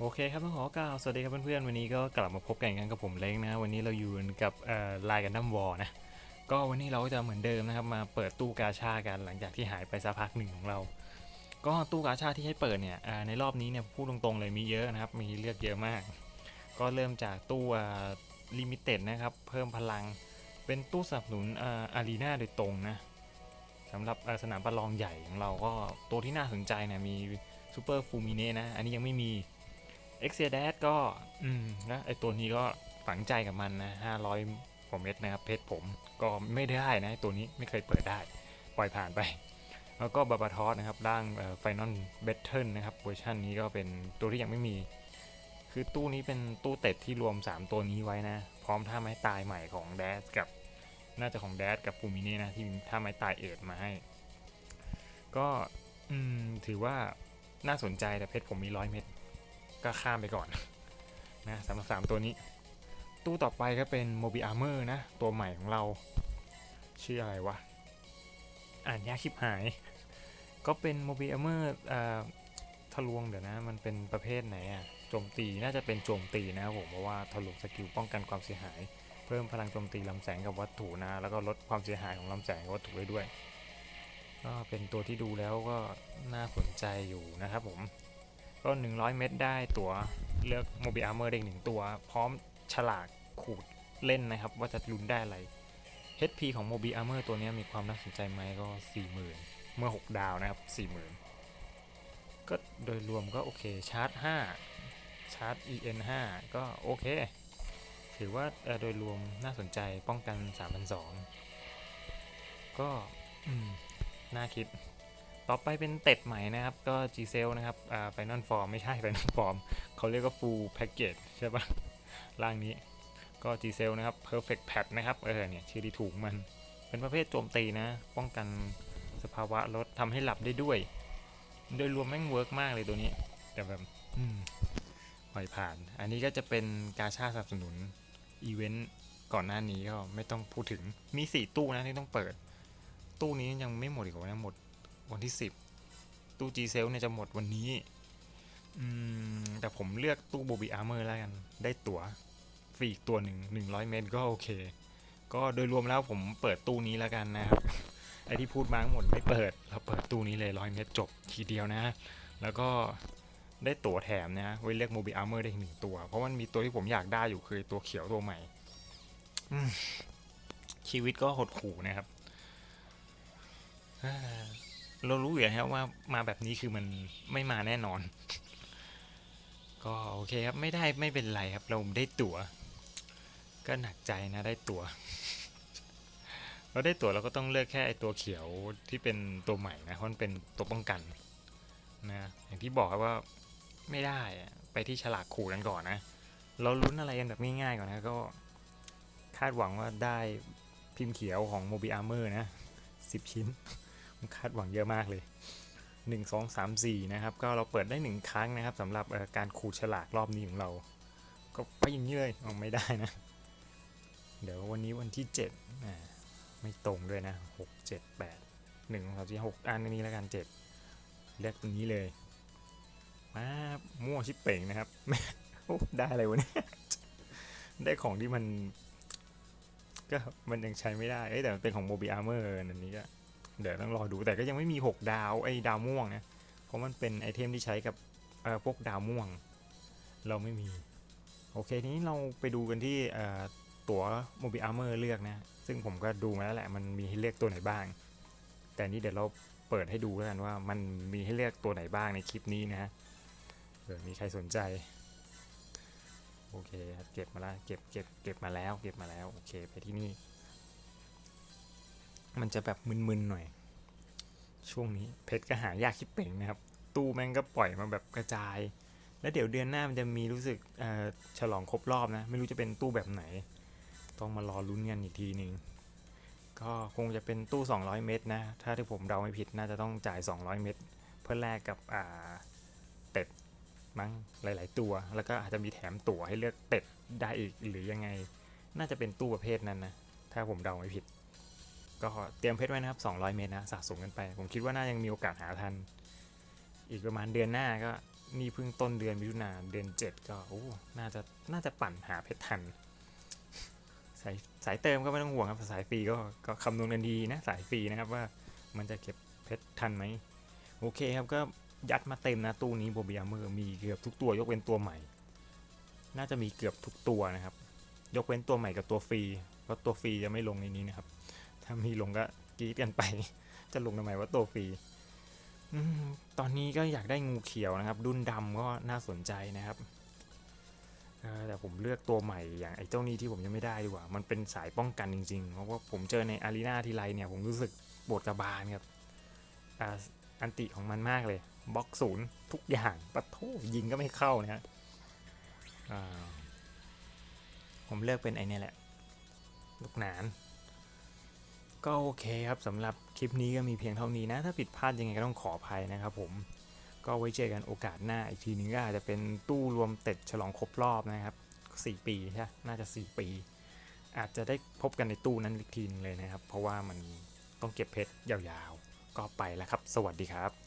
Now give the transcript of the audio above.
โอเคครับต้องขอกล่าวสวัสดีครับเพื่อนๆ วันนี้ก็กลับมาพบกันอีกครั้งกับผมเล้งนะ วันนี้เราอยู่กับไลน์กันดั้มวอลนะ ก็วันนี้เราก็จะเหมือนเดิมนะครับมาเปิดตู้กาชากันหลังจากที่หายไปสักพักหนึ่งของเรา ก็ตู้กาชาที่ให้เปิดเนี่ยในรอบนี้เนี่ยพูดตรงๆเลยมีเยอะนะครับ มีเลือกเยอะมาก ก็เริ่มจากตู้ลิมิเต็ดนะครับ เพิ่มพลังเป็นตู้สนับสนุนอารีนาโดยตรงนะสำหรับสนามประลองใหญ่ของเราก็ตัวที่น่าสนใจเนี่ยมีซูเปอร์ฟูมิเน่นะอันนี้ยังไม่มี เอ็กเซียแดก็ อืมนะไอตัวนี้ก็ฝังใจกับมันนะ500กว่าเม็ดนะครับเพชรผมก็ไม่ได้นะตัวนี้ไม่เคยเปิดได้ ปล่อยผ่านไป แล้วก็บาบาทอสนะครับร่างไฟนอลเบทเทิลนะครับเวอร์ชันนี้ก็เป็นตัวที่ยังไม่มี คือตู้นี้เป็นตู้เต็ดที่รวม 3 ตัวนี้ไว้นะ พร้อมท่าไม้ตายใหม่ของแดสกับ น่าจะของแดสกับฟูมิเน่นะที่ท่าไม้ตายเอ็ดมาให้ ก็อืมถือว่าน่าสนใจแต่เพชรผมมีร้อยเม็ด ก็ข้ามไปก่อนนะสำหรับสามตัวนี้ ตู้ต่อไปก็เป็นโมบิอาร์เมอร์นะ ตัวใหม่ของเรา ชื่ออะไรวะ อ่านยากคลิปหาย ก็เป็นโมบิอาร์เมอร์ทะลวงเดี๋ยวนะ มันเป็นประเภทไหนอะโจมตีน่าจะเป็นโจมตีนะครับผมเพราะว่าทะลวงสกิลป้องกันความเสียหาย เพิ่มพลังโจมตีลำแสงกับวัตถุนะ แล้วก็ลดความเสียหายของลำแสงกับวัตถุได้ด้วย ก็เป็นตัวที่ดูแล้วก็น่าสนใจอยู่นะครับผม ก็ 100 เม็ดได้ตัวเลือกโมบิอาร์เมอร์เด็กหนึ่งตัว พร้อมฉลากขูดเล่นนะครับ ว่าจะลุ้นได้อะไร HP ของโมบิอาร์เมอร์ตัวนี้มีความน่าสนใจไหมก็ 40,000 เมื่อ 6 ดาวนะครับ 40,000 ก็โดยรวมก็โอเค ชาร์จ 5 ชาร์จ EN 5 ก็โอเค ถือว่าโดยรวมน่าสนใจป้องกัน 3,200 ก็อืมน่าคิด ต่อไปเป็นเต็ดใหม่นะครับ ก็ G c e l นะครับอ่า Final Form ไม่ใช่ Final Form เขาเรียกว่า Full Package ใช่ปะร่างนี้ก็ G c e l นะครับ Perfect Patch นะครับเออเนี่ยชื่อที่ถูกมัน เป็นประเภทโจมตีนะ ป้องกันสภาวะลดทำให้หลับได้ด้วย โดยรวมแม่งเวิร์กมากเลยตัวนี้ แต่แบบอืมปล่อยผ่าน อันนี้ก็จะเป็นกาชาสนับสนุนอีเวนต์ก่อนหน้านี้ก็ไม่ต้องพูดถึงมี 4 ตู้นะที่ต้องเปิด ตู้นี้ยังไม่หมดอีกนะหมด วันที่ 10 ตู้ G c e l เนี่ยจะหมดวันนี้อแต่ผมเลือกตู้ b บ b ีอาร์เมอร์แล้วกัน ได้ตั๋วฟรีอีกตัวหนึ่ง100 เมตรก็โอเค ก็โดยรวมแล้วผมเปิดตู้นี้แล้วกันนะครับ ไอที่พูดมาทั้งหมดไม่เปิด เราเปิดตู้นี้เลย 100 เมตรจบทีเดียวนะ แล้วก็ได้ตั๋วแถมนะไว้เลือกโมบิอาร์เมอร์ได้อีกหนึ่งตัว เพราะมันมีตัวที่ผมอยากได้อยู่คือตัวเขียวตัวใหม่ชีวิตก็หดหู่นะครับ เรารู้อยู่แล้วว่ามาแบบนี้คือมันไม่มาแน่นอน ก็โอเคครับไม่ได้ไม่เป็นไรครับ เราได้ตั๋ว ก็หนักใจนะได้ตั๋ว เราได้ตั๋วเราก็ต้องเลือกแค่ไอตัวเขียวที่เป็นตัวใหม่นะเพราะมันเป็นตัวป้องกันนะอย่างที่บอกครับว่าไม่ได้ไปที่ฉลากขู่กันก่อนนะ เราลุ้นอะไรกันแบบง่ายๆก่อนนะก็คาดหวังว่าได้พิมพ์เขียวของโมบิอาร์เมอร์นะสิบชิ้น คาดหวังเยอะมากเลย 1 2 3 4 นะครับ ก็เราเปิดได้ 1 ครั้งนะครับสำหรับการขูดฉลากรอบนี้ของเรา ก็ไปอย่างนี้เลยเอาไม่ได้นะ เดี๋ยววันนี้วันที่7อ่าไม่ตรงด้วยนะ 6 7 8 1 2 3 4 6อันนี้แล้วกัน 7 เลือกตัวนี้เลยมามั่วชิปเป่งนะครับโอ้ได้อะไรวะเนี่ยได้ของที่มัน ก็มันยังใช้ไม่ได้ เอ้แต่มันเป็นของโมบิอาร์เมอร์อันนี้ก็ เดี๋ยวต้องรอดูแต่ก็ยังไม่มี 6 ดาวไอ้ดาวม่วงนะเพราะมันเป็นไอเทมที่ใช้กับพวกดาวม่วง เราไม่มี โอเคทีนี้เราไปดูกันที่ตั๋วโมบิอาร์เมอร์เลือกนะ ซึ่งผมก็ดูมาแล้วแหละมันมีให้เลือกตัวไหนบ้าง แต่นี้เดี๋ยวเราเปิดให้ดูแล้วกันว่ามันมีให้เลือกตัวไหนบ้างในคลิปนี้นะเผื่อมีใครสนใจ โอเคครับเก็บมาแล้วเก็บเก็บเก็บมาแล้ว เก็บมาแล้ว โอเค ไปที่นี่ มันจะแบบมึนๆหน่อย ช่วงนี้เพชรก็หายากชิบเป่งนะครับ ตู้แม่งก็ปล่อยมาแบบกระจาย แล้วเดี๋ยวเดือนหน้ามันจะมีรู้สึกเออฉลองครบรอบนะ ไม่รู้จะเป็นตู้แบบไหน ต้องมารอลุ้นกันอีกทีหนึ่งก็คงจะเป็นตู้ 200 เมตรนะ ถ้าที่ผมเดาไม่ผิดน่าจะต้องจ่าย 200 เมตร เพื่อแลกกับอ่าเป็ดมั้งหลาย ๆ ตัว แล้วก็อาจจะมีแถมตั๋วให้เลือกเป็ดได้อีกหรือยังไง น่าจะเป็นตู้ประเภทนั้นนะ ถ้าผมเดาไม่ผิด ก็เตรียมเพชรไว้นะครับ 200 เมตรนะสะสมกันไป ผมคิดว่าน่ายังมีโอกาสหาทัน อีกประมาณเดือนหน้าก็นี่เพิ่งต้นเดือนมิถุนาเดือนเจ็ดก็โอ้น่าจะน่าจะปั่นหาเพชรทัน สายสายเติมก็ไม่ต้องห่วงครับสายฟรีก็ก็คำนวณกันดีนะสายฟรีนะครับว่ามันจะเก็บเพชรทันไหมโอเคครับก็ยัดมาเต็มนะตู้นี้โบเบียเมอร์มีเกือบทุกตัวยกเว้นตัวใหม่ น่าจะมีเกือบทุกตัวนะครับ ยกเว้นตัวใหม่กับตัวฟรีเพราะตัวฟรีจะไม่ลงในนี้นะครับ ถ้ามีลงก็กีดกันไป จะลงทำไมว่าตัวฟรีตอนนี้ก็อยากได้งูเขียวนะครับ ดุนดำก็น่าสนใจนะครับแต่ผมเลือกตัวใหม่อย่างไอ้เจ้านี้ที่ผมยังไม่ได้ดีกว่า มันเป็นสายป้องกันจริงๆ เพราะว่าผมเจอในอารีนาทีไรเนี่ย ผมรู้สึกปวดกระบาลครับอันติของมันมากเลยบล็อกศูนย์ทุกอย่างปะโทยิงก็ไม่เข้านะฮะผมเลือกเป็นไอเนี่แหละ ลูกหนาน ก็โอเคครับสำหรับคลิปนี้ก็มีเพียงเท่านี้นะ ถ้าผิดพลาดยังไงก็ต้องขออภัยนะครับผมก็ไว้เจอกันโอกาสหน้าอีกทีนึงก็อาจจะเป็นตู้รวมเต็ดฉลองครบรอบนะครับ 4 ปีใช่ไหมน่าจะ 4 ปี อาจจะได้พบกันในตู้นั้นอีกทีนึงเลยนะครับ เพราะว่ามันต้องเก็บเพชรยาวๆ ก็ไปแล้วครับ สวัสดีครับ